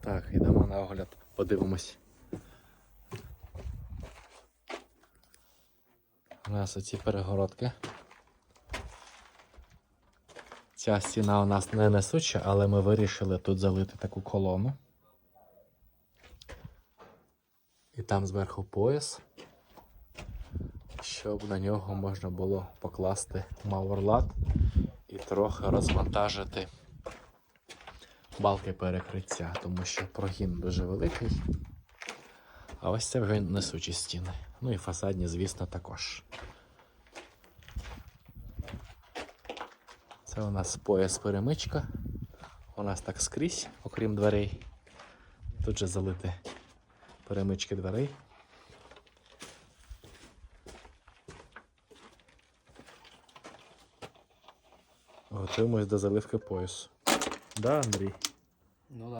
Так, йдемо на огляд, подивимось. У нас оці перегородки. Ця стіна у нас не несуча, але ми вирішили тут залити таку колону. І там зверху пояс, щоб на нього можна було покласти мауерлат і трохи розвантажити балки перекриття, тому що прогін дуже великий. А ось це вже несучі стіни. Ну і фасадні, звісно, також. Це у нас пояс перемичка. У нас так скрізь, окрім дверей. Тут же залити перемички дверей. Готуємось до заливки поясу. Да, Андрій? Ну да.